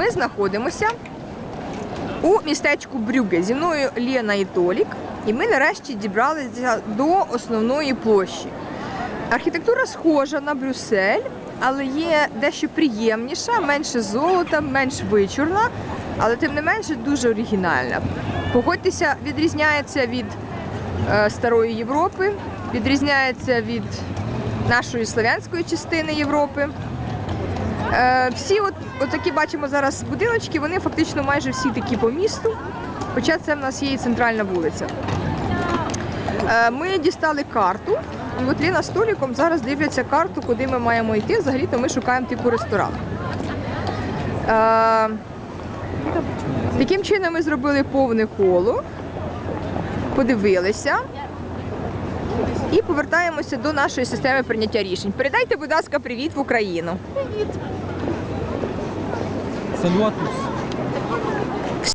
Ми знаходимося у містечку Брюге. Зі мною Лєна і Толік. І ми нарешті дібралися до основної площі. Архітектура схожа на Брюссель, але є дещо приємніша, менше золота, менш вичурна, але тим не менше дуже оригінальна. Погодьтеся, відрізняється від е, старої Європи, відрізняється від нашої слов'янської частини Європи. Е, всі, от, от такі бачимо зараз будиночки, вони фактично майже всі такі по місту. Хоча це в нас є і центральна вулиця. Е, ми дістали карту. І от Ліна з Толіком зараз дивляться карту, куди ми маємо йти. Взагалі-то ми шукаємо типу ресторан. Е, таким чином ми зробили повне коло, подивилися і повертаємося до нашої системи прийняття рішень. Передайте, будь ласка, привіт в Україну. Salut à tous